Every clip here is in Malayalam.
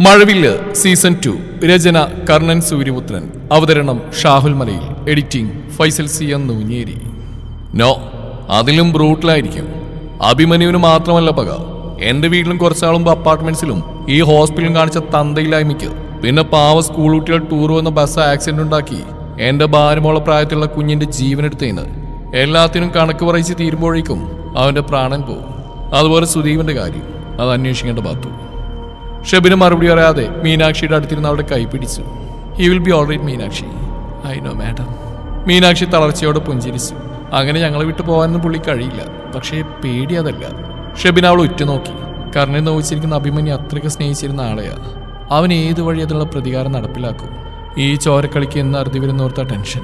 മഴവില്ല് സീസൺ ടു. രചന കർണൻ സൂര്യപുത്രൻ. അവതരണം Shahul Malayil. Editing Faisal C N Noonjeri. No അതിലും ബ്രൂട്ടലായിരിക്കും. അഭിമന്യുവിന് മാത്രമല്ല പക. എന്റെ വീട്ടിലും കുറച്ചാൾ മുമ്പ് അപ്പാർട്ട്മെന്റ്സിലും ഈ ഹോസ്പിറ്റലും കാണിച്ച തന്തയില്ലായ്മയ്ക്ക്. പിന്നെ പാവ സ്കൂൾ കുട്ടികൾ ടൂർ വന്ന ബസ് ആക്സിഡന്റ് ഉണ്ടാക്കി. എന്റെ ഭാരമോള പ്രായത്തിലുള്ള കുഞ്ഞിന്റെ ജീവനെടുത്തേന്ന് എല്ലാത്തിനും കണക്ക് പറയിച്ച് തീരുമ്പോഴേക്കും അവന്റെ പ്രാണൻ പോകും അതുപോലെ സുദീപിന്റെ കാര്യം. അത് അന്വേഷിക്കേണ്ട ബാത്തു ഷെബിന് മറുപടി പറയാതെ മീനാക്ഷിയുടെ അടുത്തിരുന്ന് അവിടെ കൈപിടിച്ചു he will be already Meenakshi. I know madam Meenakshi തളർച്ചയോടെ പുഞ്ചിരിച്ചു. അങ്ങനെ ഞങ്ങളെ വിട്ടു പോകാനൊന്നും പുള്ളി കഴിയില്ല. പക്ഷേ പേടി അതല്ല. ഷെബിൻ അവൾ ഉറ്റുനോക്കി. കർണൻ നോവിച്ചിരിക്കുന്ന അഭിമന്യു അത്രയ്ക്ക് സ്നേഹിച്ചിരുന്ന ആളെയാണ് അവൻ ഏത് വഴി അതിനുള്ള പ്രതികാരം നടപ്പിലാക്കും? ഈ ചോരക്കളിക്ക് എന്ന് അറുതി വരുന്നോർത്ത ടെൻഷൻ.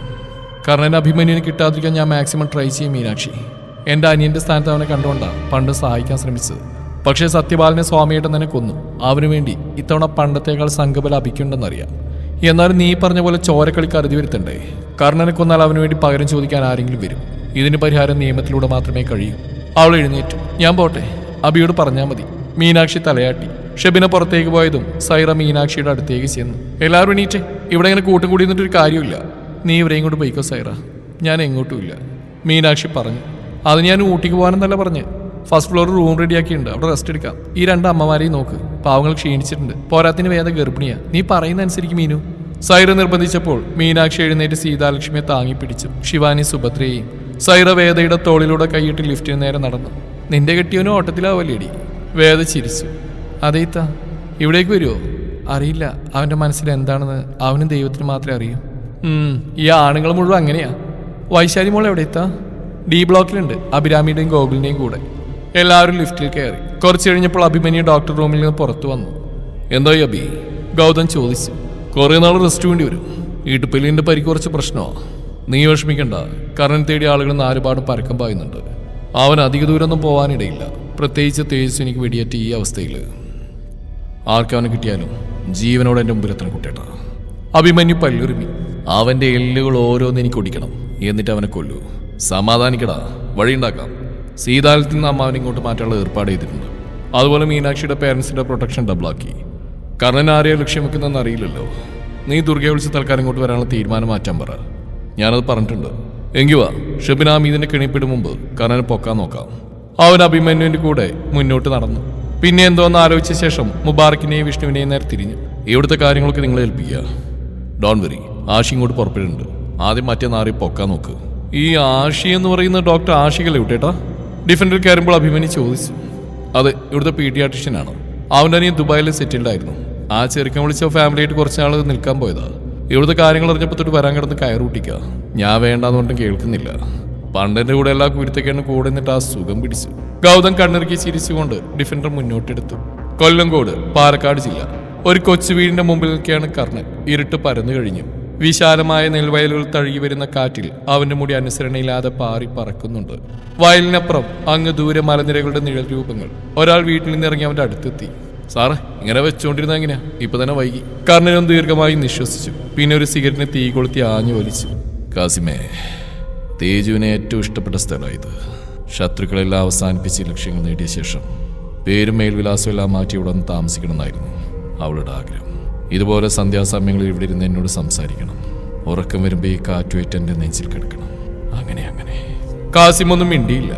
കർണൻ അഭിമന്യുവിന് കിട്ടാതിരിക്കാൻ ഞാൻ മാക്സിമം ട്രൈ ചെയ്യും മീനാക്ഷി. എന്റെ അനിയന്റെ സ്ഥാനത്ത് അവനെ കണ്ടുകൊണ്ടാണ് പണ്ട് സഹായിക്കാൻ ശ്രമിച്ചത്. പക്ഷേ സത്യപാലനെ സ്വാമിയേട്ടൻ തന്നെ കൊന്നു. അവനു വേണ്ടി ഇത്തവണ പണ്ടത്തേക്കാൾ സംഘബല അഭിക്കുണ്ടെന്നറിയാം എന്നാലും നീ പറഞ്ഞ പോലെ ചോരക്കളി കരുതി വരുത്തണ്ടേ? കർണനെ കൊന്നാൽ അവന് വേണ്ടി പകരം ചോദിക്കാൻ ആരെങ്കിലും വരും. ഇതിന് പരിഹാരം നിയമത്തിലൂടെ മാത്രമേ കഴിയൂ. അവൾ എഴുന്നേറ്റു. ഞാൻ പോട്ടെ. അബിയോട് പറഞ്ഞാൽ മതി. മീനാക്ഷി തലയാട്ടി. ഷെബിന പുറത്തേക്ക് പോയതും സൈറ മീനാക്ഷിയുടെ അടുത്തേക്ക് ചെന്നു. എല്ലാവരും എണീറ്റേ. ഇവിടെ ഇങ്ങനെ കൂട്ടുകൂടി കൂടി നിന്നിട്ടൊരു കാര്യമില്ല നീ ഇവരെയും കൊണ്ട് പോയിക്കോ സൈറ. ഞാൻ എങ്ങോട്ടുമില്ല മീനാക്ഷി പറഞ്ഞു. അത് ഞാൻ ഊട്ടിക്ക് പോകാനെന്നല്ല പറഞ്ഞ്. ഫസ്റ്റ് ഫ്ലോർ റൂം റെഡിയാക്കിയിട്ടുണ്ട്. അവിടെ റെസ്റ്റ് എടുക്കാം. ഈ രണ്ട് അമ്മമാരെയും നോക്ക്. പാവങ്ങൾ ക്ഷീണിച്ചിട്ടുണ്ട്. പോരാത്തിന് വേദ ഗർഭിണിയാ. നീ പറയുന്ന അനുസരിച്ച് മീനു. സൈറ നിർബന്ധിച്ചപ്പോൾ മീനാക്ഷി എഴുന്നേറ്റ് സീതാലക്ഷ്മിയെ താങ്ങി പിടിച്ചു ശിവാനി സുഭദ്രയെയും സൈറ വേദയുടെ തോളിലൂടെ കൈയിട്ട് ലിഫ്റ്റിന് നേരെ നടന്നു. നിന്റെ കെട്ടിയവനും ഓട്ടത്തിലാവല്ലേടി? വേദ ചിരിച്ചു. അതേത്താ ഇവിടേക്ക് വരുമോ അറിയില്ല. അവന്റെ മനസ്സിൽ എന്താണെന്ന് അവനും ദൈവത്തിന് മാത്രമേ അറിയൂ. ഈ ആണുങ്ങൾ മുഴുവൻ അങ്ങനെയാ. വൈശാലി മോൾ എവിടെ എത്താ ഡി ബ്ലോക്കിലുണ്ട്. അഭിരാമിയുടെയും ഗോകുലിന്റെയും കൂടെ. എല്ലാവരും ലിഫ്റ്റിൽ കയറി. കുറച്ച് കഴിഞ്ഞപ്പോൾ അഭിമന്യു ഡോക്ടർ റൂമിൽ നിന്ന് പുറത്തു വന്നു. എന്തായി അഭി ഗൗതം ചോദിച്ചു. കുറേ നാൾ റെസ്റ്റ് വേണ്ടി വരും. ഇടുപ്പലിന്റെ പരിക്ക് കുറച്ച് പ്രശ്നമാണ് നീ വിഷമിക്കണ്ട. കറൻ തേടിയ ആളുകൾ നാലുപാടും പരക്കം പായുന്നുണ്ട്. അവൻ അധിക ദൂരമൊന്നും പോകാനിടയില്ല പ്രത്യേകിച്ച് തേജസ്വിനിക്ക് വെടിയേറ്റ ഈ അവസ്ഥയിൽ. ആർക്കവന് കിട്ടിയാലും ജീവനോടെ എന്റെ മുമ്പിലെത്തണം കുട്ടേട്ട അഭിമന്യു പല്ലുരുമി. അവന്റെ എല്ലുകൾ ഓരോന്ന് എനിക്ക് ഒടിക്കണം. എന്നിട്ട് അവനെ കൊല്ലൂ. സമാധാനിക്കടാ. വഴിയുണ്ടാക്കാം. സീതാലത്തിൽ നിന്ന് അമ്മാവനെ ഇങ്ങോട്ട് മാറ്റാനുള്ള ഏർപ്പാട് ചെയ്തിട്ടുണ്ട്. അതുപോലെ മീനാക്ഷിയുടെ പേരൻസിന്റെ പ്രൊട്ടക്ഷൻ ഡബിളാക്കി. കർണൻ ആരെയോ ലക്ഷ്യം വെക്കുന്നതെന്ന് അറിയില്ലല്ലോ. നീ ദുർഗയെ വിളിച്ച് തൽക്കാലം ഇങ്ങോട്ട് വരാനുള്ള തീരുമാനം മാറ്റാൻ പറ. ഞാനത് പറഞ്ഞിട്ടുണ്ട്. എങ്കിൽ വാ. ഷബിന മീതിന്റെ കിണിപ്പിടും മുമ്പ് കർണനെ പൊക്കാൻ നോക്കാം. അവൻ അഭിമന്യുവിന്റെ കൂടെ മുന്നോട്ട് നടന്നു. പിന്നെ എന്തോന്ന് ആലോചിച്ച ശേഷം മുബാറക്കിനെയും വിഷ്ണുവിനെയും നേരെ തിരിഞ്ഞു. ഇവിടുത്തെ കാര്യങ്ങളൊക്കെ നിങ്ങളെ ഏൽപ്പിക്കുക ഡോൺ വെറി ആഷി ഇങ്ങോട്ട് പുറപ്പെടുന്നുണ്ട് ആദ്യം മറ്റേ നാറി പൊക്കാൻ നോക്ക്. ഈ ആഷി എന്ന് പറയുന്ന ഡോക്ടർ ആഷികല്ലേ വിട്ടേട്ടാ ഡിഫൻഡിൽ കയറുമ്പോൾ അഭിമന്യു ചോദിച്ചു. അതെ ഇവിടുത്തെ പീഡിയാട്രിഷ്യനാണ്. അവന്റെ അനിയൻ ദുബായിൽ സെറ്റിൽഡ് ആയിരുന്നു. ആ ചെറുക്കൻ വിളിച്ച ഫാമിലിയായിട്ട് കുറച്ച് നാൾ നിൽക്കാൻ പോയതാ. ഇവിടുത്തെ കാര്യങ്ങൾ അറിഞ്ഞപ്പോൾ തൊട്ട് വരാൻ കിടന്ന് കയറൂട്ടിക്കുക ഞാൻ വേണ്ടാന്ന് പറഞ്ഞു കേൾക്കുന്നില്ല. പണ്ടെന്റെ കൂടെ എല്ലാ കുരുത്തക്കേണ് കൂടെ നിന്നിട്ട് ആ സുഖം പിടിച്ചു. ഗൗതം കണ്ണിറുക്കി ചിരിച്ചുകൊണ്ട് ഡിഫൻഡർ മുന്നോട്ടെടുത്തു. കൊല്ലങ്കോട് പാലക്കാട് ജില്ല. ഒരു കൊച്ചു വീടിന്റെ മുമ്പിൽ നിൽക്കുകയാണ് കർണൻ. ഇരുട്ട് പരന്നു കഴിഞ്ഞു. വിശാലമായ നെൽവയലുകൾ തഴുകി വരുന്ന കാറ്റിൽ അവന്റെ മുടി അനുസരണയില്ലാതെ പാറി പറക്കുന്നുണ്ട്. വയലിനപ്പുറം അങ്ങ് ദൂരെ മലനിരകളുടെ നിഴൽ രൂപങ്ങൾ ഒരാൾ വീട്ടിൽ നിന്ന് ഇറങ്ങി അവന്റെ അടുത്തെത്തി. സാറ് ഇങ്ങനെ വെച്ചോണ്ടിരുന്ന എങ്ങനെയാ? ഇപ്പൊ തന്നെ വൈകി. കർണനും ദീർഘമായി നിശ്വസിച്ചു. പിന്നെ ഒരു സിഗരറ്റിനെ തീ കൊളുത്തി ആഞ്ഞു വലിച്ചു. കാസിമേ തേജുവിനെ ഏറ്റവും ഇഷ്ടപ്പെട്ട സ്ഥലമായത് ശത്രുക്കളെല്ലാം അവസാനിപ്പിച്ച് ലക്ഷ്യങ്ങൾ നേടിയ ശേഷം പേരും മേൽവിലാസം എല്ലാം മാറ്റി ഇവിടെ താമസിക്കണമെന്നായിരുന്നു അവളുടെ ആഗ്രഹം. ഇതുപോലെ സന്ധ്യാസമയങ്ങളിൽ ഇവിടെ ഇരുന്ന് എന്നോട് സംസാരിക്കണം. ഉറക്കം വരുമ്പോൾ ഈ കാറ്റുവേറ്റ് എന്റെ നെഞ്ചിൽ കിടക്കണം. അങ്ങനെ അങ്ങനെ. കാസിമൊന്നും മിണ്ടിയില്ല.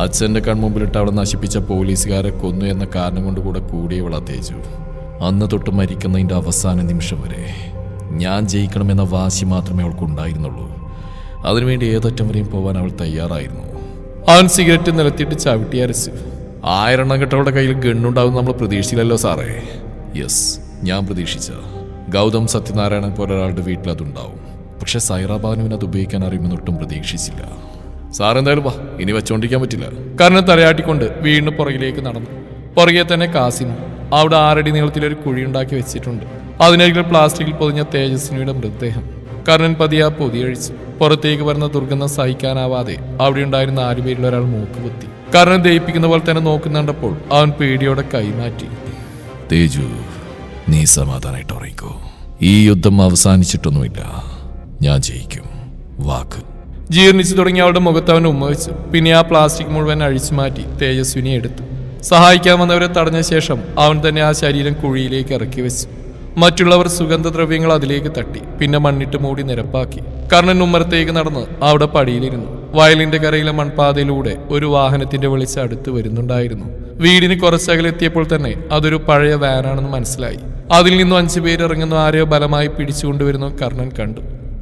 അച്ഛന്റെ കൺമുമ്പിലിട്ട് അവിടെ നശിപ്പിച്ച പോലീസുകാരെ കൊന്നു എന്ന കാരണം കൊണ്ട് കൂടെ കൂടിയവൾ തേജു. അന്ന് തൊട്ട് മരിക്കുന്നതിന്റെ അവസാന നിമിഷം വരെ ഞാൻ ജയിക്കണമെന്ന വാശി മാത്രമേ അവൾക്കുണ്ടായിരുന്നുള്ളൂ അതിനുവേണ്ടി ഏതറ്റം വരെയും പോവാൻ അവൾ തയ്യാറായിരുന്നു. അവൻ സിഗരറ്റ് നിലത്തിയിട്ട് ചവിട്ടി ആയിരണം കെട്ടവളുടെ കയ്യിൽ ഗണ്ണുണ്ടാവും നമ്മൾ പ്രതീക്ഷിച്ചില്ലല്ലോ സാറേ. യെസ്. ഞാൻ പ്രതീക്ഷിച്ച ഗൗതം സത്യനാരായണൻ പോലെ ഒരാളുടെ വീട്ടിൽ അതുണ്ടാവും. പക്ഷെ സൈറാബാനുവിന് അത് ഉപയോഗിക്കാൻ അറിയുമെന്ന് ഒട്ടും പ്രതീക്ഷിച്ചില്ല. സാർ എന്തായാലും വാ ഇനി വെച്ചോണ്ടിരിക്കാൻ പറ്റില്ല. കാരണം തലയാട്ടിക്കൊണ്ട് വീണ്ടും പുറകിലേക്ക് നടന്നു. പുറകെ തന്നെ കാസിം അവിടെ ആറടി നീളത്തിലൊരു കുഴി ഉണ്ടാക്കി വെച്ചിട്ടുണ്ട്. അതിനരികിൽ പ്ലാസ്റ്റിക്കിൽ പൊതിഞ്ഞ തേജസ്വിനിയുടെ മൃതദേഹം. കർണൻ പതിയ പൊതിയഴിച്ചു പുറത്തേക്ക് വരുന്ന ദുർഗന്ധം സഹിക്കാനാവാതെ അവിടെ ഉണ്ടായിരുന്ന ആരുപേരിൽ ഒരാൾ മൂക്ക് കുത്തി. കർണൻ ദയിപ്പിക്കുന്ന പോലെ തന്നെ നോക്കുന്നുണ്ടപ്പോൾ അവൻ പേടിയോടെ കൈമാറ്റി. തേജു നീ സമാധാനമായിട്ട് ഉറങ്ങിക്കോ. ഈ യുദ്ധം അവസാനിച്ചിട്ടൊന്നുമില്ല. ഞാൻ ജയിക്കും. വാക്ക്. ജീർണിച്ചു തുടങ്ങിയ അവളുടെ മുഖത്ത് അവൻ ഉമ്മവെച്ചു. പിന്നെ ആ പ്ലാസ്റ്റിക് മുഴുവൻ അഴിച്ചു മാറ്റി തേജസ്വിനി എടുത്തു. സഹായിക്കാൻ വന്നവരെ തടഞ്ഞ ശേഷം അവൻ തന്നെ ആ ശരീരം കുഴിയിലേക്ക് ഇറക്കി വെച്ചു. മറ്റുള്ളവർ സുഗന്ധദ്രവ്യങ്ങൾ അതിലേക്ക് തട്ടി. പിന്നെ മണ്ണിട്ട് മൂടി നിരപ്പാക്കി. കർണൻ ഉമ്മറത്തേക്ക് നടന്ന് അവിടെ പടിയിലിരുന്നു. വയലിന്റെ കരയിലെ മൺപാതയിലൂടെ ഒരു വാഹനത്തിന്റെ വെളിച്ചം അടുത്ത് വരുന്നുണ്ടായിരുന്നു. വീടിന് കുറച്ചകലെത്തിയപ്പോൾ തന്നെ അതൊരു പഴയ വാനാണെന്ന് മനസ്സിലായി. അതിൽ നിന്നും അഞ്ചു പേര് ഇറങ്ങുന്ന ആരെയോ ബലമായി പിടിച്ചുകൊണ്ടുവരുന്നു കർണൻ കണ്ടു.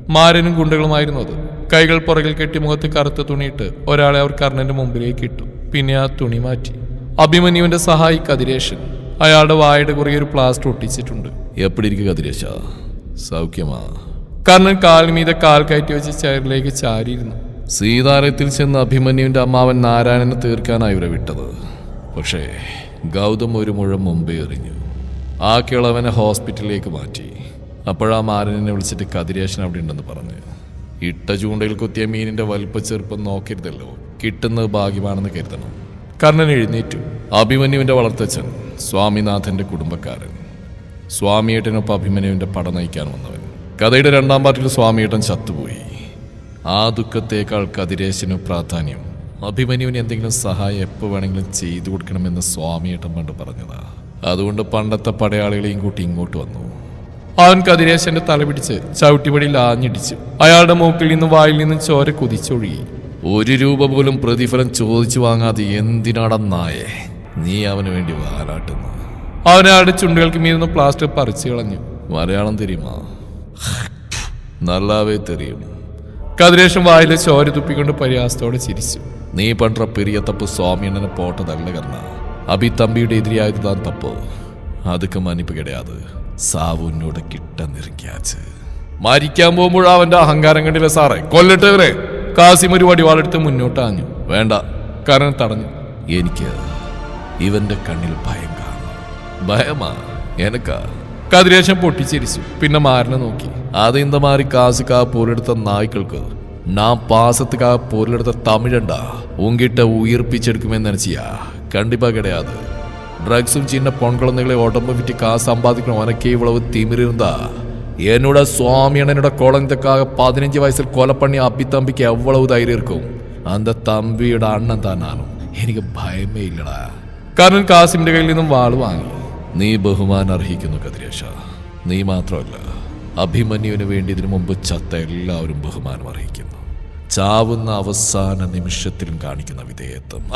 മാരനും ഗുണ്ടകളുമായിരുന്നു അത്. കൈകൾ പുറകിൽ കെട്ടി മുഖത്ത് കറുത്ത തുണിയിട്ട് ഒരാളെ അവർ കർണന്റെ മുമ്പിലേക്ക് ഇട്ടു. പിന്നെ ആ തുണി മാറ്റി. അഭിമന്യുവിന്റെ സഹായി കതിരേശൻ. അയാളുടെ വായുടെ കുറുകെ ഒരു പ്ലാസ്റ്റർ ഒട്ടിച്ചിട്ടുണ്ട്. എപ്പിടി ഇരിക്കുക കതിരേശ? സൗഖ്യമാ. കർണൻ കാൽമീത കാൽ കയറ്റി വെച്ച് ചെയറിലേക്ക് ചാരിയിരുന്നു. സീതാലയത്തിൽ ചെന്ന് അഭിമന്യുവിന്റെ അമ്മാവൻ നാരായണനെ തീർക്കാനായി ഇവരെ വിട്ടത്. പക്ഷേ ഗൗതം ഒരു മുഴം മുമ്പേ എറിഞ്ഞു. ആ കിളവനെ ഹോസ്പിറ്റലിലേക്ക് മാറ്റി. അപ്പോഴാ മാരനെ വിളിച്ചിട്ട് കതിരേശൻ അവിടെ ഉണ്ടെന്ന് പറഞ്ഞു. ഇട്ട ചൂണ്ടയിൽ കുത്തിയ മീനിന്റെ വലിപ്പ ചെറുപ്പം നോക്കരുതല്ലോ. കിട്ടുന്നത് ഭാഗ്യമാണെന്ന് കരുതണം. കർണൻ എഴുന്നേറ്റു. അഭിമന്യുവിന്റെ വളർത്തച്ഛൻ സ്വാമിനാഥന്റെ കുടുംബക്കാരൻ. സ്വാമിയേട്ടനൊപ്പം അഭിമന്യുവിന്റെ പട നയിക്കാൻ വന്നവൻ. കഥയുടെ രണ്ടാം പാർട്ടിൽ സ്വാമിയേട്ടൻ ചത്തുപോയി. ആ ദുഃഖത്തേക്കാൾ കതിരേശന് പ്രാധാന്യം. അഭിമന്യുവിന് എന്തെങ്കിലും സഹായം എപ്പോൾ വേണമെങ്കിലും ചെയ്തു കൊടുക്കണമെന്ന് സ്വാമിയേട്ടൻ പണ്ട് പറഞ്ഞതാ. അതുകൊണ്ട് പണ്ടത്തെ പടയാളികളെയും കൂട്ടി ഇങ്ങോട്ട് വന്നു. അവൻ കതിരേശന്റെ തല പിടിച്ച് ചവിട്ടിപടിയിൽ ആഞ്ഞിടിച്ചു അയാളുടെ മൂക്കിൽ നിന്നും വായിൽ നിന്നും ചോര കുതിച്ചൊഴുകി. ഒരു രൂപ പോലും പ്രതിഫലം ചോദിച്ചു വാങ്ങാതെ എന്തിനാടന്നായേ നീ അവന് വേണ്ടി വാലാട്ടുന്നു അവനയാളുടെ ചുണ്ടുകൾക്ക് മീരുന്ന പ്ലാസ്റ്റർ പറിച്ചു കളഞ്ഞു. മലയാളം തെരിയുമാ? നല്ലാവേ തെറിയും. കതിരേഷം വായിലെ ചോര തുപ്പിക്കൊണ്ട് പരിഹാസത്തോടെ ചിരിച്ചു. നീ പണ്ട പെരിയ തപ്പ് സ്വാമിയണ്ണനെ പോട്ടതല്ല കർണ. അബി തമ്പിയുടെ എതിരെയായത് താൻ തപ്പോ? അതൊക്കെ മനിപ്പ് കിടയാത്. സാവുന്നോട് കിട്ടന്നിറങ്ങിയാച്ച് മരിക്കാൻ പോകുമ്പോൾ അവന്റെ അഹങ്കാരം കണ്ടില്ല സാറേ. കൊല്ലട്ടവരെ. കാസിം ഒരു വടിവാളെടുത്ത് മുന്നോട്ട് ആഞ്ഞു. വേണ്ട. കാരണം തടഞ്ഞു. എനിക്ക് ഇവന്റെ കണ്ണിൽ ഭയം കാണും. ഭയമാ എനക്കാ. കതിരേശം പൊട്ടിച്ചിരിച്ചു. പിന്നെ മാറിനെ നോക്കി. അതെന്താ മാറി കാസുക്കാ പോലെടുത്ത നായ്ക്കൾക്ക്. നാം പാസത്തുക്കാ പോരെടുത്ത തമിഴണ്ട. ഉങ്കിട്ട ഉയർപ്പിച്ചെടുക്കുമെന്ന് നനച്ചിയാ. കണ്ടിപ്പാ കിടയാത് ഡ്രഗ്സും ചിന്ന പൊൺകുളന്നുകളെ ഉടമ്പ് വിറ്റ് കാ സമ്പാദിക്കണം അനക്കേ ഇവളവ് തിമിരുന്നതാ എന്നോട് സ്വാമിയണ്ണനോട് കുളന്തക്കാക പതിനഞ്ച് വയസ്സിൽ കൊലപ്പണി അപ്പിത്തമ്പിക്ക് എവ്വളവ് ധൈര്യം ഇരിക്കും അന്ത തമ്പിയുടെ അണ്ണൻ താനാണ് എനിക്ക് ഭയമേ ഇല്ലടാ. കാരണം കാസിമിന്റെ കയ്യിൽ നിന്നും വാൾ വാങ്ങി. നീ ബഹുമാനം അർഹിക്കുന്നു കതിരേശ. നീ മാത്രമല്ല അഭിമന്യുവിന് വേണ്ടി ഇതിനു മുമ്പ് ചത്ത എല്ലാവരും ബഹുമാനം അർഹിക്കുന്നു. ചാവുന്ന അവസാന നിമിഷത്തിലും കാണിക്കുന്ന വിധേയത്വം.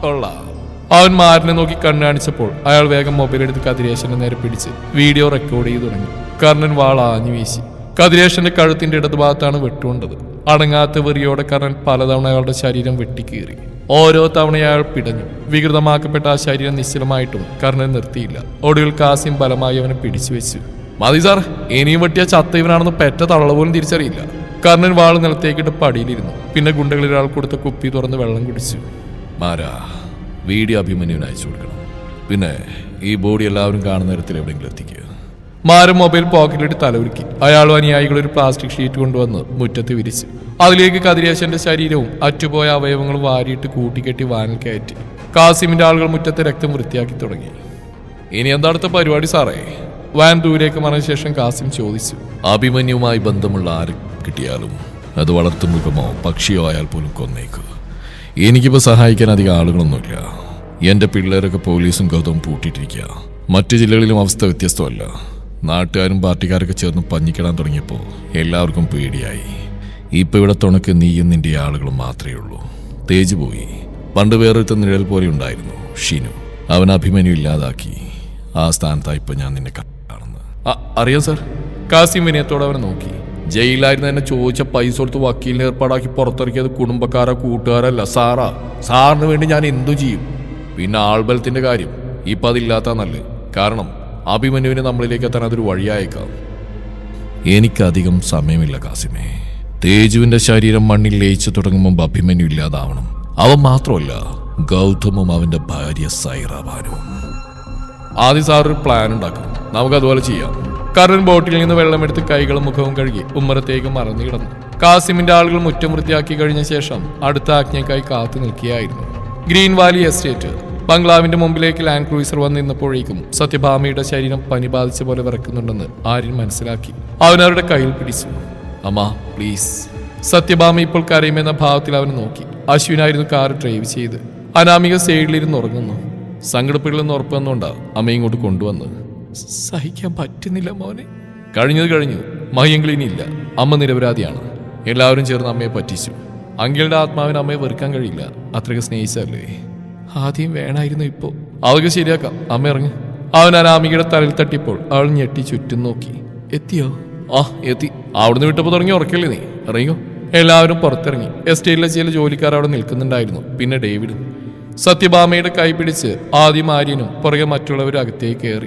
കൊള്ളാം. അവൻ മാരനെ നോക്കി കണ്ണാണിച്ചപ്പോൾ അയാൾ വേഗം മൊബൈൽ എടുത്ത് കതിരേശന്റെ നേരെ പിടിച്ച് വീഡിയോ റെക്കോർഡ് ചെയ്തു തുടങ്ങി. കർണൻ വാൾ ആഞ്ഞു വീശി. കതിരേശന്റെ കഴുത്തിന്റെ ഇടതുഭാഗത്താണ് വെട്ടുകൊണ്ടത്. അടങ്ങാത്ത വെറിയോടെ കർണൻ പലതവണ അയാളുടെ ശരീരം വെട്ടിക്കീറി. ഓരോ തവണ അയാൾ പിടഞ്ഞു. വികൃതമാക്കപ്പെട്ട ആ ശരീരം നിശ്ചലമായിട്ടും കർണൻ നിർത്തിയില്ല. ഒടുവിൽ കാസിം ബലമായി അവനെ പിടിച്ചു വെച്ചു. മതി സാർ ഇനിയും വെട്ടിയ ചത്ത ഇവനാണെന്ന് പെറ്റ തള്ള പോലും തിരിച്ചറിയില്ല. കർണൻ വാൾ നിലത്തേക്കിട്ട് പടിയിലിരുന്നു. പിന്നെ ഗുണ്ടകളിൽ ഒരാൾ കൊടുത്ത കുപ്പി തുറന്ന് വെള്ളം കുടിച്ചു. മാരാ വീഡിയോ അഭിമന്യുവിന് അയച്ചു കൊടുക്കണം. പിന്നെ ഈ ബോഡി എല്ലാവരും കാണുന്ന തരത്തിൽ എവിടെയെങ്കിലും എത്തിക്കുക മാരൻ മൊബൈൽ പോക്കറ്റിലിട്ട് തലവുരുക്കി അയാളും അനുയായികൾ ഒരു പ്ലാസ്റ്റിക് ഷീറ്റ് കൊണ്ടുവന്ന് മുറ്റത്ത് വിരിച്ചു. അതിലേക്ക് കതിരേശന്റെ ശരീരവും അറ്റുപോയ അവയവങ്ങളും വാരിയിട്ട് കൂട്ടിക്കെട്ടി വാനിൽ കയറ്റി. കാസിമിന്റെ ആളുകൾ മുറ്റത്തെ രക്തം വൃത്തിയാക്കി തുടങ്ങി. ഇനി എന്താ അടുത്ത പരിപാടി സാറേ? വാൻ ദൂരേക്ക് മറിഞ്ഞ ശേഷം കാസിം ചോദിച്ചു. അഭിമന്യുമായി ബന്ധമുള്ള ആര് കിട്ടിയാലും അത് വളർത്തുമൃഗമോ പക്ഷിയോ ആയാൽ പോലും കൊന്നേക്ക്. എനിക്കിപ്പോൾ സഹായിക്കാൻ അധികം ആളുകളൊന്നുമില്ല. എന്റെ പിള്ളേരൊക്കെ പോലീസും ഗൗതവും പൂട്ടിയിട്ടിരിക്കുക മറ്റു ജില്ലകളിലും അവസ്ഥ വ്യത്യസ്തമല്ല. നാട്ടുകാരും പാർട്ടിക്കാരൊക്കെ ചേർന്ന് പഞ്ഞിക്കിടാൻ തുടങ്ങിയപ്പോൾ എല്ലാവർക്കും പേടിയായി. ഇപ്പം ഇവിടെ തുണക്ക് നീയും നിന്റെ ആളുകളും മാത്രമേ ഉള്ളൂ. തേജ് പോയി. പണ്ട് വേറൊരുത്ത നിഴൽ പോലെ ഉണ്ടായിരുന്നു ഷിനു. അവൻ അഭിമന്യു ഇല്ലാതാക്കി. ആ സ്ഥാനത്താണ് ഇപ്പം ഞാൻ നിന്നെ കാണുന്നത്. "അ- അറിയാം സാർ. കാസിം വിനയത്തോടെ അവനെ നോക്കി. ജയിലായിരുന്നു എന്നെ ചോദിച്ച പൈസ കൊടുത്ത് വക്കീലിനെ ഏർപ്പാടാക്കി പുറത്തിറക്കിയത് കുടുംബക്കാരോ കൂട്ടുകാരല്ല സാറാ. സാറിന് വേണ്ടി ഞാൻ എന്തു ചെയ്യും? പിന്നെ ആൾബലത്തിന്റെ കാര്യം. ഇപ്പം അതില്ലാത്ത നല്ലത്. കാരണം അഭിമന്യുവിനെ നമ്മളിലേക്ക് എത്താൻ അതൊരു വഴിയായേക്കാം. എനിക്കധികം സമയമില്ല കാസിമേ. തേജുവിന്റെ ശരീരം മണ്ണിൽ ലയിച്ചു തുടങ്ങുമ്പോൾ അഭിമന്യു ഇല്ലാതാവണം. അവൻ മാത്രമല്ല ഗൗതമും അവന്റെ ഭാര്യ സൈറാബാനും ആദ്യം സാർ ഒരു പ്ലാൻ ഉണ്ടാക്കും. നമുക്ക് അതുപോലെ ചെയ്യാം. കറൻ ബോട്ടിൽ നിന്ന് വെള്ളമെടുത്ത് കൈകളും മുഖവും കഴുകി ഉമ്മറത്തേക്ക് മറന്നു കിടന്നു. കാസിമിന്റെ ആളുകൾ മുറ്റം വൃത്തിയാക്കി കഴിഞ്ഞ ശേഷം അടുത്ത ആജ്ഞയ്ക്കായി കാത്തു നിൽക്കുകയായിരുന്നു. ഗ്രീൻ വാലി എസ്റ്റേറ്റ് ബംഗ്ലാവിന്റെ മുമ്പിലേക്ക് ലാൻഡ് ക്രൂയിസർ വന്ന് നിന്നപ്പോഴേക്കും സത്യഭാമയുടെ ശരീരം പനി ബാധിച്ച പോലെ വിറക്കുന്നുണ്ടെന്ന് ആര്യൻ മനസ്സിലാക്കി. അവൻ അവരുടെ കയ്യിൽ പിടിച്ചു. അമ്മ പ്ലീസ് സത്യഭാമ ഇപ്പോൾ കരയുമെന്ന ഭാവത്തിൽ അവനെ നോക്കി. അശ്വിനായിരുന്നു കാർ ഡ്രൈവ് ചെയ്ത്. അനാമിക സൈഡിലിരുന്ന് ഉറങ്ങുന്നു. സങ്കടപ്പെടില്ലെന്ന് ഉറപ്പ് വന്നുകൊണ്ടാ അമ്മ ഇങ്ങോട്ട് കൊണ്ടുവന്നത് സഹിക്കാൻ പറ്റുന്നില്ല മോനെ. കഴിഞ്ഞത് കഴിഞ്ഞു. ഇനിയില്ല. അമ്മ നിരപരാധിയാണ്. എല്ലാവരും ചേർന്ന് അമ്മയെ പറ്റിച്ചു. അങ്കിളുടെ ആത്മാവിന് അമ്മയെ വെറുക്കാൻ കഴിയില്ല. അത്രയ്ക്ക് സ്നേഹിച്ചല്ലേ ആദ്യം വേണായിരുന്നു ഇപ്പോ. അവക്ക് ശരിയാക്കാം. അമ്മ ഇറങ്ങി. അവൻ അനാമികയുടെ തലയിൽ തട്ടിയപ്പോൾ അവൾ ഞെട്ടി ചുറ്റും നോക്കി. എത്തിയോ? ആ എത്തി. അവിടുന്ന് വിട്ടപ്പോൾ തുടങ്ങി ഉറക്കല്ലേ നീ? ഇറങ്ങിയോ എല്ലാവരും പുറത്തിറങ്ങി. എസ്റ്റേറ്റിലെ ചില ജോലിക്കാർ അവിടെ നിൽക്കുന്നുണ്ടായിരുന്നു. പിന്നെ ഡേവിഡും. സത്യഭാമയുടെ കൈ പിടിച്ച് ആദ്യം ആര്യനും പുറകെ മറ്റുള്ളവർ അകത്തേക്ക് കയറി.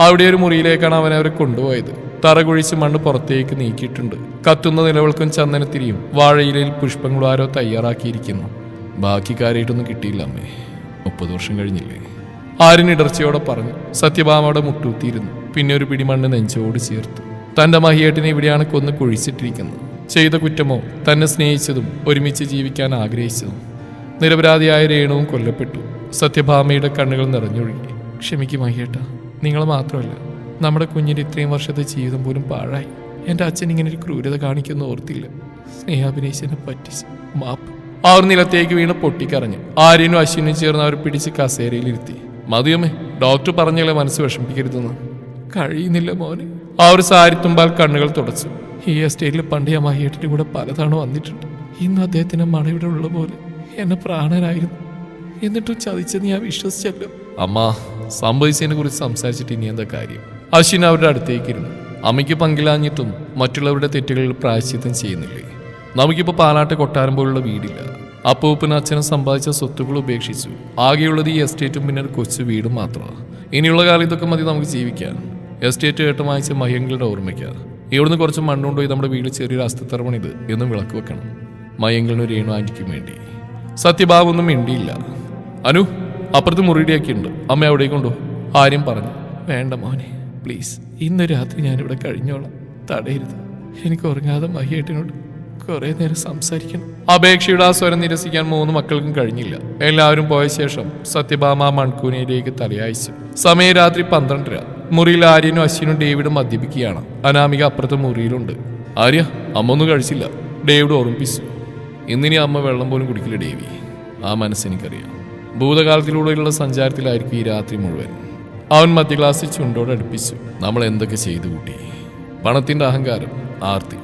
അവിടെ ഒരു മുറിയിലേക്കാണ് അവൻ അവരെ കൊണ്ടുപോയത്. തറ കുഴിച്ച് മണ്ണ് പുറത്തേക്ക് നീക്കിയിട്ടുണ്ട്. കത്തുന്ന നിലവിളക്കും ചന്ദനത്തിരിയും വാഴയിലയിൽ പുഷ്പങ്ങളും ആരോ തയ്യാറാക്കിയിരിക്കുന്നു. ബാക്കി കാര്യമായിട്ടൊന്നും കിട്ടിയില്ല അമ്മേ. മുപ്പത് വർഷം കഴിഞ്ഞില്ലേ? ആര്യൻ ഇടർച്ചയോടെ പറഞ്ഞു സത്യഭാമയുടെ മുട്ടൂത്തിയിരുന്നു പിന്നെ ഒരു പിടിമണ്ണ് നെഞ്ചോട് ചേർത്തു. തന്റെ മഹിയേട്ടിനെ ഇവിടെയാണ് കൊന്ന് കുഴിച്ചിട്ടിരിക്കുന്നത്. ചെയ്ത കുറ്റമോ? തന്നെ സ്നേഹിച്ചതും ഒരുമിച്ച് ജീവിക്കാൻ ആഗ്രഹിച്ചതും. നിരപരാധിയായ രേണുവും കൊല്ലപ്പെട്ടു. സത്യഭാമയുടെ കണ്ണുകൾ നിറഞ്ഞൊഴുകി. ക്ഷമിക്കും മഹിയേട്ട നിങ്ങൾ മാത്രമല്ല. നമ്മുടെ കുഞ്ഞിന്റെ ഇത്രയും വർഷത്തെ ജീവിതം പോലും പാഴായി. എന്റെ അച്ഛൻ ഇങ്ങനെ ഒരു ക്രൂരത കാണിക്കുന്ന ഓർത്തില്ല. സ്നേഹാഭിനയിച്ചതിനെ പറ്റിച്ച് മാപ്പ് അവർ നിലത്തേക്ക് വീണ് പൊട്ടിക്കറിഞ്ഞു ആര്യനും അശ്വിനും ചേർന്ന് അവർ പിടിച്ച് കസേരയിലിരുത്തി. മതിയമ്മേ ഡോക്ടർ പറഞ്ഞല്ലേ മനസ്സ് വിഷമിപ്പിക്കരുതെന്ന്. കഴിയുന്നില്ല മോനെ. ആ ഒരു സാരിത്തുമ്പാൽ കണ്ണുകൾ തുടച്ചു. ഈ എസ്റ്റേറ്റിൽ പണ്ട് ഞാൻ മഹിയേട്ടിന്റെ കൂടെ പലതവണ വന്നിട്ടുണ്ട്. ഇന്ന് അദ്ദേഹത്തിന്റെ മണയുടെ ഉള്ള പോലെ എന്നെ പ്രാണനായിരുന്നു. എന്നിട്ടും ചതിച്ചെന്ന് ഞാൻ വിശ്വസിച്ചല്ലോ. അമ്മ സംഭവിച്ചതിനെ കുറിച്ച് സംസാരിച്ചിട്ട് ഇനി എന്താ കാര്യം? അശ്വിൻ അവരുടെ അടുത്തേക്ക് ഇരുന്നു. അമ്മയ്ക്ക് പങ്കിലാഞ്ഞിട്ടും മറ്റുള്ളവരുടെ തെറ്റുകളിൽ പ്രായശ്ചിത്തം ചെയ്യുന്നില്ലേ? നമുക്കിപ്പോൾ പാലാട്ട് കൊട്ടാരം പോലുള്ള വീടില്ല. അപ്പൂപ്പനും അച്ഛനും സമ്പാദിച്ച സ്വത്തുക്കൾ ഉപേക്ഷിച്ചു. ആകെയുള്ളത് ഈ എസ്റ്റേറ്റും പിന്നെ ഒരു കൊച്ചു വീടും മാത്രമാണ് ഇനിയുള്ള കാലം ഇതൊക്കെ മതി നമുക്ക് ജീവിക്കാൻ. എസ്റ്റേറ്റ് ഏട്ടം വായിച്ച മയങ്കിളുടെ ഓർമ്മയ്ക്കാണ് ഇവിടുന്ന് കുറച്ച് മണ്ണുകൊണ്ടുപോയി നമ്മുടെ വീട്ടിൽ ചെറിയൊരു അസ്ഥിത്തർപ്പണിത് എന്നും വിളക്ക് വെക്കണം. മയങ്കിളിന് രേണു ആന്റിക്കും വേണ്ടി. സത്യഭാവൊന്നും മിണ്ടിയില്ല. അനു അപ്പുറത്ത് മുറിയുടെയൊക്കെയുണ്ട്. അമ്മ അവിടെ കൊണ്ടു ആര്യം പറഞ്ഞു. വേണ്ട മോനെ പ്ലീസ് ഇന്ന് രാത്രി ഞാനിവിടെ കഴിഞ്ഞോളാം. തടയരുത്. എനിക്ക് ഉറങ്ങാതെ മഹിയേട്ടിനോട് കുറെ നേരം സംസാരിക്കണം. അപേക്ഷയുടെ ആ സ്വരം നിരസിക്കാൻ മൂന്ന് മക്കൾക്കും കഴിഞ്ഞില്ല. എല്ലാവരും പോയ ശേഷം സത്യഭാമ മൺകൂനയിലേക്ക് തലയായിച്ചു. സമയം രാത്രി പന്ത്രണ്ടര. മുറിയിൽ ആര്യനും അശ്വിനും ഡേവിഡും മദ്യപിക്കുകയാണ്. അനാമിക അപ്പുറത്തെ മുറിയിലുണ്ട്. ആര്യ അമ്മ ഒന്നും കഴിച്ചില്ല. ഡേവിഡ് ഓർമ്മിപ്പിച്ചു. ഇന്നിനി അമ്മ വെള്ളം പോലും കുടിക്കില്ല ഡേവി. ആ മനസ്സെനിക്കറിയാം ഭൂതകാലത്തിലൂടെയുള്ള സഞ്ചാരത്തിലായിരിക്കും ഈ രാത്രി മുഴുവൻ. അവൻ മധ്യ ക്ലാസ്സിൽ ചുണ്ടോട് അടുപ്പിച്ചു. നമ്മൾ എന്തൊക്കെ ചെയ്തു കൂട്ടി? പണത്തിന്റെ അഹങ്കാരം ആർത്തി.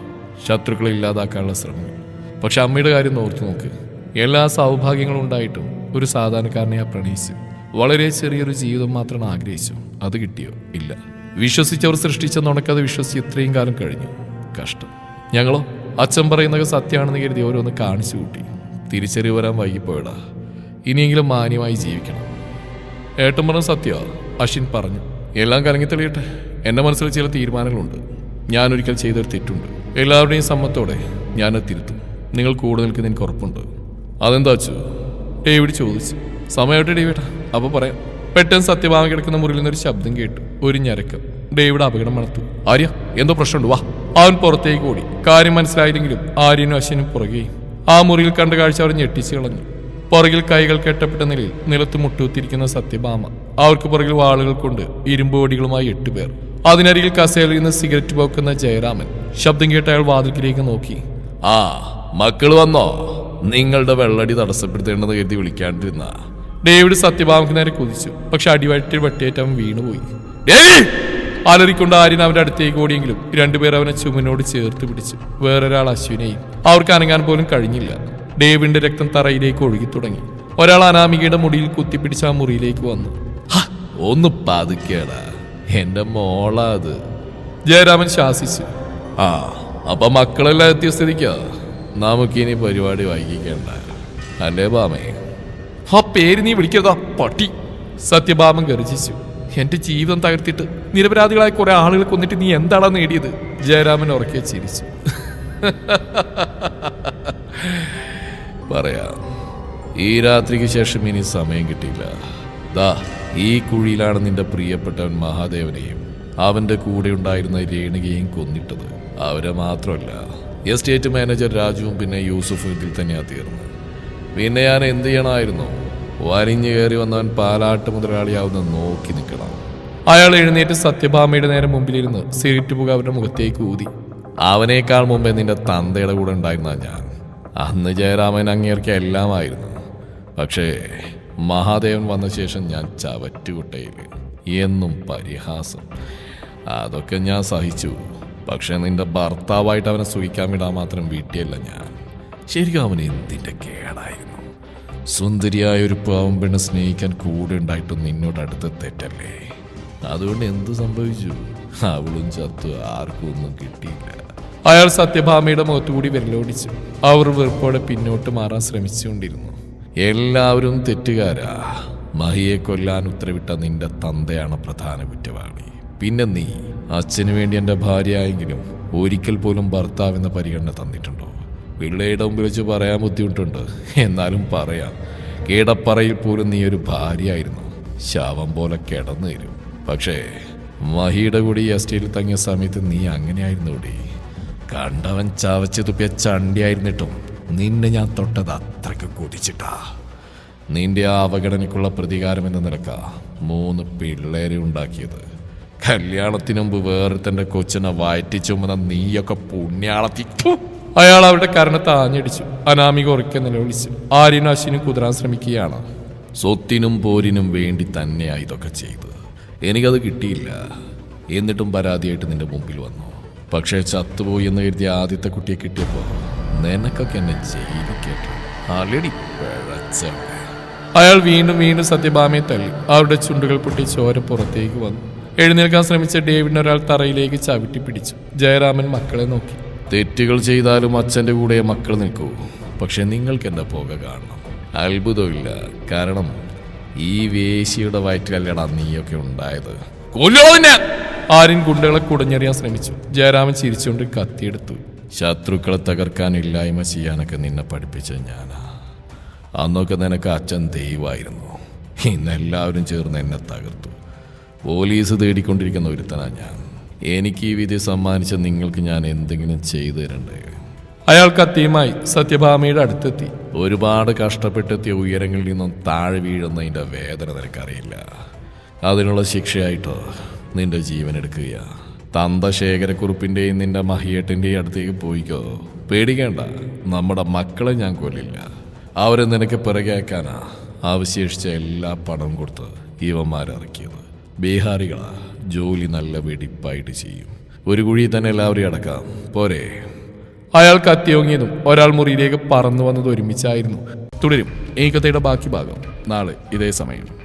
ശത്രുക്കളെ ഇല്ലാതാക്കാനുള്ള ശ്രമങ്ങൾ. പക്ഷെ അമ്മയുടെ കാര്യം ഓർത്തു നോക്ക്. എല്ലാ സൗഭാഗ്യങ്ങളും ഉണ്ടായിട്ടും ഒരു സാധാരണക്കാരനെ പ്രണയിച്ചു വളരെ ചെറിയൊരു ജീവിതം മാത്രമാണ് ആഗ്രഹിച്ചു അത് കിട്ടിയോ? ഇല്ല. വിശ്വസിച്ചവർ സൃഷ്ടിച്ച നുണക്കത് വിശ്വസിച്ച് ഇത്രയും കാലം കഴിഞ്ഞു. കഷ്ടം. ഞങ്ങളോ? അച്ഛൻ പറയുന്നത് സത്യമാണെന്ന് കരുതി ഓരോന്ന് കാണിച്ചു കൂട്ടി. തിരിച്ചറിവ് വരാൻ വൈകിപ്പോയടാ. ഇനിയെങ്കിലും മാന്യമായി ജീവിക്കണം. ഏട്ടൻ പറഞ്ഞ സത്യ അശ്വിൻ പറഞ്ഞു. എല്ലാം കലങ്ങി തെളിയട്ടെ. എന്റെ മനസ്സിൽ ചില തീരുമാനങ്ങളുണ്ട്. ഞാനൊരിക്കൽ ചെയ്തൊരു തെറ്റുണ്ട്. എല്ലാവരുടെയും സമ്മത്തോടെ ഞാൻ തിരുത്തും. നിങ്ങൾ കൂടെ നിൽക്കുന്ന എനിക്ക് ഉറപ്പുണ്ട്. അതെന്താ വെച്ചു ഡേവിഡ് ചോദിച്ചു. സമയമായിട്ട് ഡേവിഡ്. അപ്പോൾ പറയാം. പെട്ടെന്ന് സത്യഭാമ കിടക്കുന്ന മുറിയിൽ നിന്നൊരു ശബ്ദം കേട്ടു. ഒരു ഞരക്കം. ഡേവിഡ് അപകടം മണത്തു ആര്യ എന്തോ പ്രശ്നമുണ്ട്. വാ. അവൻ പുറത്തേക്ക് ഓടി. കാര്യം മനസ്സിലായില്ലെങ്കിലും ആര്യനും അശ്വനും പുറകെയും ആ മുറിയിൽ കണ്ട കാഴ്ച അവർ ഞെട്ടിച്ചു കളഞ്ഞു. പുറകിൽ കൈകൾ കെട്ടപ്പെട്ട നിലയിൽ നിലത്ത് മുട്ടുകുത്തിരിക്കുന്ന സത്യഭാമ. അവർക്ക് പുറകിൽ വാളുകൾ കൊണ്ട് ഇരുമ്പ് വടികളുമായി എട്ടുപേർ. അതിനരികിൽ കസേരയിൽ നിന്ന് സിഗരറ്റ് പോക്കുന്ന ജയരാമൻ ശബ്ദം കേട്ട് അയാൾ വാതിൽക്കിലേക്ക് നോക്കി. ആ മക്കൾ വന്നോ? നിങ്ങളുടെ വെള്ളടി തടസ്സപ്പെടുത്തേണ്ടെന്ന് കരുതി വിളിക്കാണ്ടിരുന്ന. ഡേവിഡ് സത്യഭാമയ്ക്ക് നേരെ കുതിച്ചു. പക്ഷെ അടിവയറ്റിൽ വെട്ടിയേറ്റ് അവൻ വീണുപോയി! അലറിക്കൊണ്ട് ആര്യൻ അവന്റെ അടുത്തേക്ക് ഓടിയെങ്കിലും രണ്ടുപേർ അവനെ ചുമനോട് ചേർത്ത് പിടിച്ചു. വേറൊരാൾ അശ്വിനെയും അവർക്ക് അനങ്ങാൻ പോലും കഴിഞ്ഞില്ല. ഡേവിഡിന്റെ രക്തം തറയിലേക്ക് ഒഴുകി തുടങ്ങി. ഒരാൾ അനാമികയുടെ മുടിയിൽ കുത്തിപ്പിടിച്ച് ആ മുറിയിലേക്ക് വന്നു. ഒന്ന് പതുക്കേടാ. എന്റെ മോളാ അത്. ജയരാമൻ ശാസിച്ചു. ആ അപ്പൊ മക്കളെല്ലാം എത്തിയ സ്ഥിതിക്കാ നമുക്കിനി പരിപാടി വൈകിക്കണ്ട. അല്ലേ ബാമേ? ആ പേര് നീ വിളിക്കരുതാ പട്ടി. സത്യഭാമൻ ഗർജിച്ചു. എന്റെ ജീവിതം തകർത്തിട്ട് നിരപരാധികളായ കുറെ ആളുകൾ കൊന്നിട്ട് നീ എന്താടാ നേടിയത്? ജയരാമൻ ഉറക്കെ ചിരിച്ചു. പറയാ. ഈ രാത്രിക്ക് ശേഷം ഇനി സമയം കിട്ടിയില്ല. ദാ ഈ കുഴിയിലാണ് നിന്റെ പ്രിയപ്പെട്ടവൻ മഹാദേവനെയും അവന്റെ കൂടെ ഉണ്ടായിരുന്ന രേണുകയും കൊന്നിട്ടത്. അവരെ മാത്രമല്ല എസ്റ്റേറ്റ് മാനേജർ രാജുവും പിന്നെ യൂസുഫും ഇതിൽ തന്നെയാ തീർന്നു പിന്നെ ഞാൻ എന്ത് ചെയ്യണമായിരുന്നു? വലിഞ്ഞു കയറി വന്നവൻ പാലാട്ട് മുതലാളിയാവുന്ന നോക്കി നിൽക്കണം. അയാൾ എഴുന്നേറ്റ് സത്യഭാമയുടെ നേരെ മുമ്പിലിരുന്ന് സിഗരറ്റ് പുക അവരുടെ മുഖത്തേക്ക് ഊതി. അവനേക്കാൾ മുമ്പേ നിന്റെ തന്തയുടെ കൂടെ ഉണ്ടായിരുന്ന ഞാൻ. അന്ന് ജയരാമൻ അങ്ങേർക്ക് എല്ലാമായിരുന്നു. പക്ഷേ മഹാദേവൻ വന്ന ശേഷം ഞാൻ ചവറ്റുകുട്ടയിൽ എന്നും പരിഹാസം. അതൊക്കെ ഞാൻ സഹിച്ചു. പക്ഷേ നിന്റെ ഭർത്താവായിട്ട് അവനെ സുഖിക്കാൻ വിടാൻ മാത്രം വീട്ടിയല്ല ഞാൻ. ശരിക്കും അവൻ എന്തിന്റെ കേടായിരുന്നു. സുന്ദരിയായ ഒരു പാവം പെണ്ണ് സ്നേഹിക്കാൻ കൂടെ ഉണ്ടായിട്ടും നിന്നോട് അടുത്ത് തെറ്റല്ലേ? അതുകൊണ്ട് എന്ത് സംഭവിച്ചു? അവളും ചത്തു ആർക്കും ഒന്നും കിട്ടിയില്ല. അയാൾ സത്യഭാമയുടെ മുഖത്തുകൂടി വിരലോടിച്ചു. അവർ വെറുപ്പോടെ പിന്നോട്ട് മാറാൻ ശ്രമിച്ചുകൊണ്ടിരുന്നു. എല്ലാവരും തെറ്റുകാരാ. മഹിയെ കൊല്ലാൻ ഉത്തരവിട്ട നിന്റെ തന്തയാണ് പ്രധാന കുറ്റവാളി. പിന്നെ നീ അച്ഛനു വേണ്ടി എന്റെ ഭാര്യയായെങ്കിലും ഒരിക്കൽ പോലും ഭർത്താവെന്ന പരിഗണന തന്നിട്ടുണ്ടോ? പിള്ളയുടെ മുമ്പിൽ വെച്ച് പറയാൻ ബുദ്ധിമുട്ടുണ്ട്. എന്നാലും പറയാം. കിടപ്പറയിൽ പോലും നീ ഒരു ഭാര്യയായിരുന്നു. ശവം പോലെ കിടന്നു തരും. പക്ഷേ മഹിയുടെ കൂടി എസ്റ്റേറ്റിൽ തങ്ങിയ സമയത്ത് നീ അങ്ങനെയായിരുന്നു കൂടി കണ്ടവൻ ചവച്ച് തുപ്പിയ ചണ്ടിയായിരുന്നിട്ടും നിന്നെ ഞാൻ തൊട്ടത് അത്രയ്ക്ക് കൊതിച്ചിട്ടാ. നിന്റെ ആ അവഗണനയ്ക്കുള്ള പ്രതികാരം എന്ന നിലക്ക മൂന്ന് പിള്ളേരെ ഉണ്ടാക്കിയത്. കല്യാണത്തിന് മുമ്പ് വേറെ തന്റെ കൊച്ചിനെ വയറ്റി ചുമന്ന നീയൊക്കെ പുണ്യാളത്തി. അയാൾ അവരുടെ കരണത്ത് ആഞ്ഞടിച്ചു. അനാമിക ഉറക്കെ നിലവിളിച്ചു ആര്യനാശിനും കുതിരാൻ ശ്രമിക്കുകയാണ്. സ്വത്തിനും പോരിനും വേണ്ടി തന്നെയാണ് ഇതൊക്കെ ചെയ്തത് എനിക്കത് കിട്ടിയില്ല. എന്നിട്ടും പരാതിയായിട്ട് നിന്റെ മുമ്പിൽ വന്നു. പക്ഷേ ചത്തുപോയി എന്ന് കരുതിയ ആദ്യത്തെ കുട്ടിയെ കിട്ടിയപ്പോൾ നിനക്കൊക്കെ എന്നെ ജയിലിൽ കേട്ടു. അയാൾ വീണ്ടും വീണ്ടും സത്യഭാമയെ തള്ളി. അവരുടെ ചുണ്ടുകൾ പൊട്ടി ചോര പുറത്തേക്ക് വന്നു. എഴുന്നേൽക്കാൻ ശ്രമിച്ച ഡേവിഡിനെ ഒരാൾ തറയിലേക്ക് ചവിട്ടി പിടിച്ചു. ജയരാമൻ മക്കളെ നോക്കി. തെറ്റുകൾ ചെയ്താലും അച്ഛന്റെ കൂടെ മക്കൾ നിൽക്കൂ. പക്ഷെ നിങ്ങൾക്ക് എന്താ പുക കാണണം? അത്ഭുതമില്ല. കാരണം ഈ വേശിയുടെ വയറ്റിലല്ലടാ നീയൊക്കെ ഉണ്ടായത്. ആരും ഗുണ്ടകളെ കുടഞ്ഞെറിയാൻ ശ്രമിച്ചു. ജയരാമൻ ചിരിച്ചുകൊണ്ട് കത്തിയെടുത്തു ശത്രുക്കളെ തകർക്കാൻ ഇല്ലായ്മ ചെയ്യാനൊക്കെ നിന്നെ പഠിപ്പിച്ച ഞാനാ. അന്നൊക്കെ നിനക്ക് അച്ഛൻ ദൈവമായിരുന്നു ഇന്നെല്ലാവരും ചേർന്ന് എന്നെ തകർത്തു. പോലീസ് തേടിക്കൊണ്ടിരിക്കുന്ന ഒരുത്തനാ ഞാൻ. എനിക്ക് ഈ വിധി സമ്മാനിച്ച നിങ്ങൾക്ക് ഞാൻ എന്തെങ്കിലും ചെയ്തു തരണ്ടേ? അയാൾ കത്തിയുമായി സത്യഭാമയുടെ അടുത്തെത്തി. ഒരുപാട് കഷ്ടപ്പെട്ടെത്തിയ ഉയരങ്ങളിൽ നിന്നും താഴെ വീഴുന്നതിന്റെ വേദന നിനക്കറിയില്ല. അതിനുള്ള ശിക്ഷയായിട്ടോ നിന്റെ ജീവൻ എടുക്കുക തന്ത ശേഖരക്കുറിപ്പിന്റെയും നിന്റെ മഹിയേട്ടിന്റെയും അടുത്തേക്ക് പോയിക്കോ. പേടിക്കേണ്ട നമ്മുടെ മക്കളെ ഞാൻ കൊല്ലില്ല. അവരെ നിനക്ക് പിറകേക്കാനാ അവശേഷിച്ച എല്ലാ പണം കൊടുത്ത് ഇവന്മാരിറക്കിയത്. ബീഹാറികളാ ജോലി നല്ല വെടിപ്പായിട്ട് ചെയ്യും. ഒരു കുഴി തന്നെ എല്ലാവരെയും അടക്കാം. പോരെ. അയാൾ കത്തിയോങ്ങിയതും ഒരാൾ മുറിയിലേക്ക് പറന്നു വന്നത് ഒരുമിച്ചായിരുന്നു. തുടരും. ഈ കഥയുടെ ബാക്കി ഭാഗം. നാളെ ഇതേ സമയം.